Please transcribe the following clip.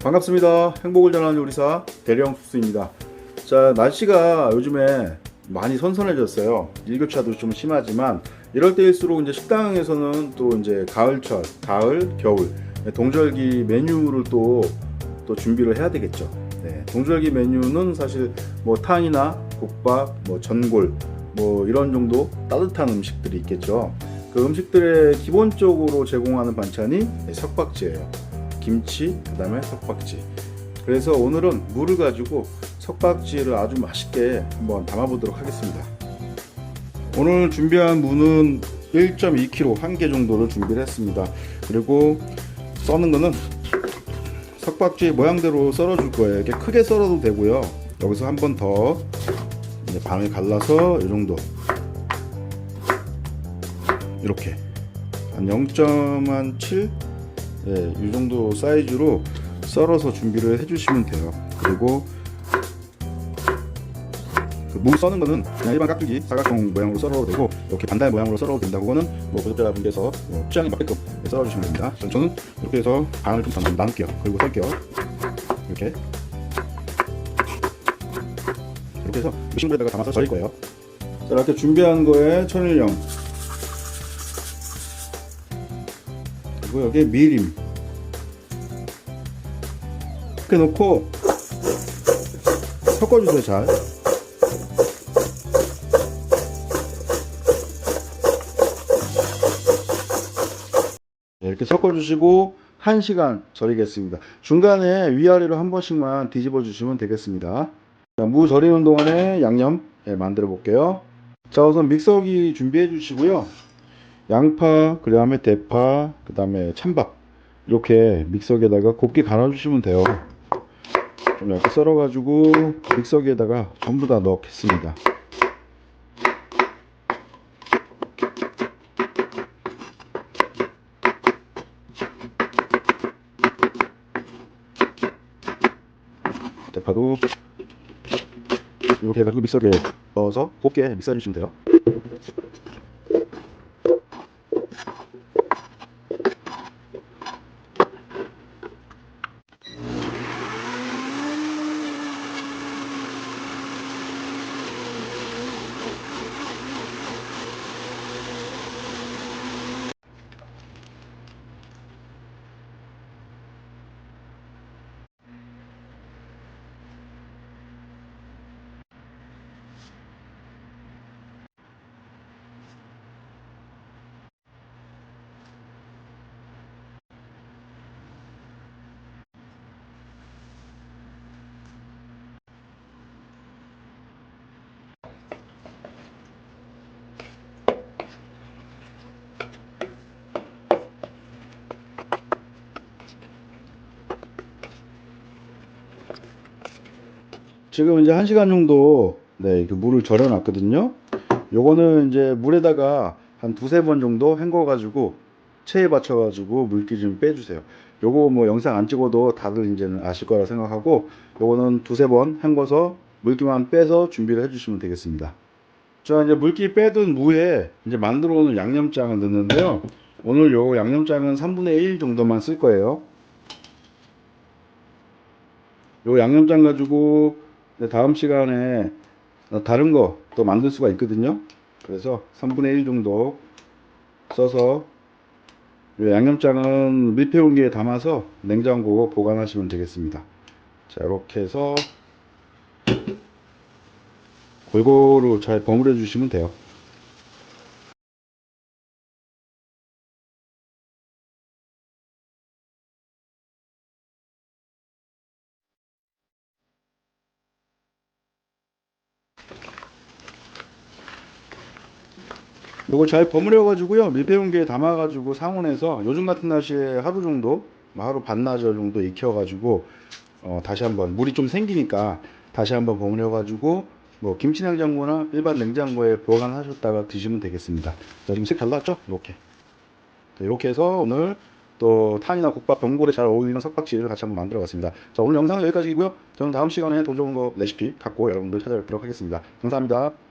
반갑습니다. 행복을 전하는 요리사 대령 수스입니다. 자, 날씨가 요즘에 많이 선선해졌어요. 일교차도 좀 심하지만 이럴 때일수록 이제 식당에서는 또 이제 가을철, 가을, 겨울 동절기 메뉴를 또, 또 준비를 해야 되겠죠. 네, 동절기 메뉴는 사실 뭐 탕이나 국밥, 뭐 전골, 뭐 이런 정도 따뜻한 음식들이 있겠죠. 그 음식들의 기본적으로 제공하는 반찬이 석박지예요. 김치, 그 다음에 석박지. 그래서 오늘은 물을 가지고 석박지를 아주 맛있게 한번 담아보도록 하겠습니다. 오늘 준비한 무는 1.2kg 한 개 정도를 준비를 했습니다. 그리고 써는 거는 석박지 모양대로 썰어줄 거예요. 이렇게 크게 썰어도 되고요. 여기서 한 번 더 반을 갈라서 이 정도 이렇게 한 0.7 네, 이 정도 사이즈로 썰어서 준비를 해주시면 돼요. 그리고 그무 써는 거는 그냥 일반 깍두기 사각형 모양으로 썰어도 되고 이렇게 반달 모양으로 썰어도 된다. 그거는 뭐 구독자분께서 뭐 취향에 맞게끔 썰어주시면 됩니다. 전- 저는 이렇게 해서 반을 좀 남- 나눌게요. 그리고 썰게요. 이렇게 이렇게 해서 미싱물에다가 담아서 절일 거예요. 자, 이렇게 준비한 거에 천일염 그리고 여기에 미림. 이렇게 놓고 섞어주세요 잘. 네, 이렇게 섞어주시고 1시간 절이겠습니다. 중간에 위아래로 한 번씩만 뒤집어 주시면 되겠습니다. 자, 무 절이는 동안에 양념 예, 만들어 볼게요. 자 우선 믹서기 준비해 주시고요 양파, 그 다음에 대파, 그 다음에 찬밥 이렇게 믹서기에다가 곱게 갈아주시면 돼요. 좀 이렇게 썰어가지고 믹서기에다가 전부 다 넣겠습니다. 대파도 이렇게 해가지고 믹서기에 넣어서 곱게 믹서해 주시면 돼요. 지금 이제 1시간 정도 네, 그 물을 절여 놨거든요. 요거는 이제 물에다가 한 두세 번 정도 헹궈 가지고 체에 받쳐 가지고 물기 좀 빼주세요. 요거 뭐 영상 안 찍어도 다들 이제는 아실 거라 생각하고 요거는 두세 번 헹궈서 물기만 빼서 준비를 해 주시면 되겠습니다. 자 이제 물기 빼둔 무에 이제 만들어 놓은 양념장을 넣는데요. 오늘 요 양념장은 3분의 1 정도만 쓸 거예요. 요 양념장 가지고 다음 시간에 어, 다른 거 또 만들 수가 있거든요. 그래서 3분의 1 정도 써서 요 양념장은 밀폐 용기에 담아서 냉장고 보관하시면 되겠습니다. 자, 이렇게 해서 골고루 잘 버무려 주시면 돼요. 요거 잘 버무려 가지고요. 밀폐 용기에 담아 가지고 상온에서 요즘 같은 날씨에 하루 정도 뭐 하루 반나절 정도 익혀 가지고 어, 다시 한번 물이 좀 생기니까 다시 한번 버무려 가지고 뭐 김치 냉장고나 일반 냉장고에 보관하셨다가 드시면 되겠습니다. 자 지금 색 잘 나왔죠? 이렇게. 자, 이렇게 해서 오늘 또 탕이나 국밥 전골에 잘 어울리는 석박지를 같이 한번 만들어 봤습니다. 자 오늘 영상은 여기까지이고요. 저는 다음 시간에 더 좋은 거 레시피 갖고 여러분들 찾아뵙도록 하겠습니다. 감사합니다